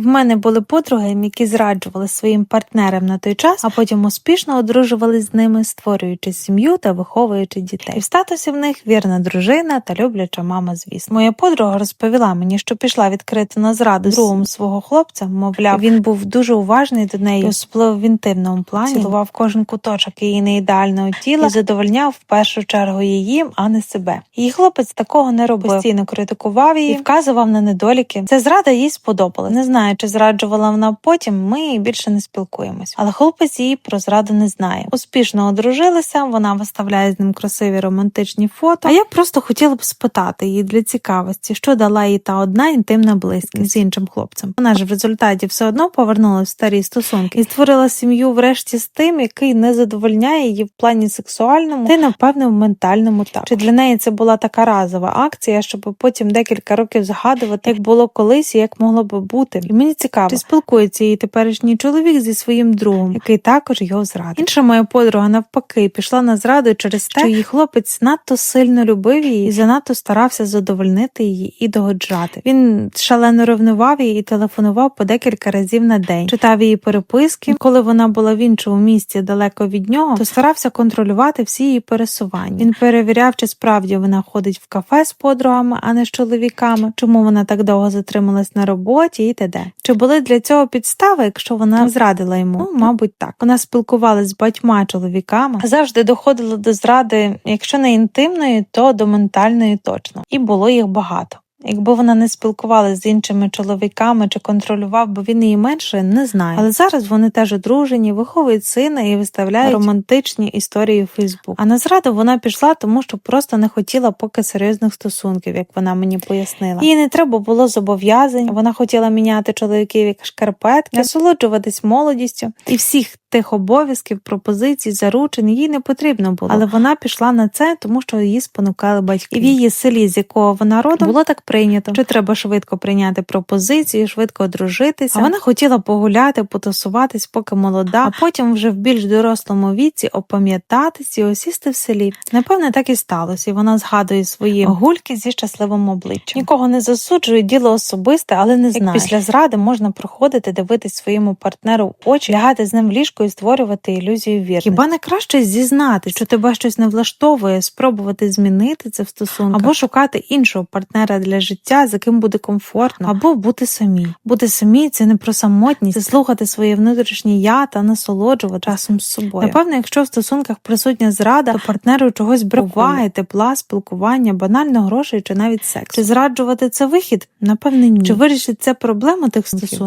В мене були подруги, які зраджували своїм партнерам на той час, а потім успішно одружувались з ними, створюючи сім'ю та виховуючи дітей. В статусі в них вірна дружина та любляча мама. Звісно, моя подруга розповіла мені, що пішла відкрити на зраду з другом свого хлопця. Мовляв, він був дуже уважний до неї, особливо в інтимному плані, цілував кожен куточок її неідеального тіла і задовольняв в першу чергу її, а не себе. Її хлопець такого не робив. Постійно критикував її і вказував на недоліки. Це зрада їй сподобалась. Не знаю, чи зраджувала вона потім. Ми більше не спілкуємось. Але хлопець її про зраду не знає. Успішно одружилися. Вона виставляє з ним красиві романтичні фото. А я просто хотіла б спитати її для цікавості, що дала їй та одна інтимна близькість з іншим хлопцем. Вона ж в результаті все одно повернулася в старі стосунки і створила сім'ю врешті з тим, який не задовольняє її в плані сексуальному та й напевне в ментальному так. Чи для неї це була така разова акція, щоб потім декілька років згадувати, як було колись і як могло би бути. Мені цікаво, чи спілкується її теперішній чоловік зі своїм другом, який також його зрадив. Інша моя подруга навпаки пішла на зраду через те, що її хлопець надто сильно любив її і занадто старався задовольнити її і догоджати. Він шалено ревнував її і телефонував по декілька разів на день, читав її переписки. Коли вона була в іншому місці далеко від нього, то старався контролювати всі її пересування. Він перевіряв, чи справді вона ходить в кафе з подругами, а не з чоловіками, чому вона так довго затрималась на роботі і т.д. Чи були для цього підстави, якщо вона зрадила йому? Ну, мабуть, так. Вона спілкувалася з батьма чоловіками, завжди доходила до зради, якщо не інтимної, то до ментальної точно. І було їх багато. Якби вона не спілкувалася з іншими чоловіками чи контролював би він її менше, не знаю. Але зараз вони теж одружені, виховують сина і виставляють романтичні історії у Фейсбук. А на зраду вона пішла, тому що просто не хотіла поки серйозних стосунків, як вона мені пояснила. Їй не треба було зобов'язань. Вона хотіла міняти чоловіків як шкарпетки, насолоджуватись молодістю і всіх. Тих обов'язків, пропозицій, заручень їй не потрібно було, але вона пішла на це, тому що її спонукали батьки. І в її селі, з якого вона родом, було так прийнято, що треба швидко прийняти пропозицію, швидко одружитися. А вона хотіла погуляти, потусуватись, поки молода, а потім вже в більш дорослому віці опам'ятатись і осісти в селі. Напевне, так і сталося. І вона згадує свої гульки зі щасливим обличчям. Нікого не засуджує, діло особисте, але не знаю. Як після зради можна проходити, дивитись своєму партнеру в очі, лягати з ним в ліжко і створювати ілюзію вірності. Хіба не краще зізнати, що тебе щось не влаштовує, спробувати змінити це в стосунках, або шукати іншого партнера для життя, з яким буде комфортно, або бути самі. Бути самі це не про самотність, це слухати своє внутрішнє я та насолоджувати часом з собою. Напевно, якщо в стосунках присутня зрада, то партнеру чогось бракує. тепла, спілкування, банально грошей чи навіть секс. Чи зраджувати це вихід? Напевне, ні. Чи вирішить це проблему тих стосунків?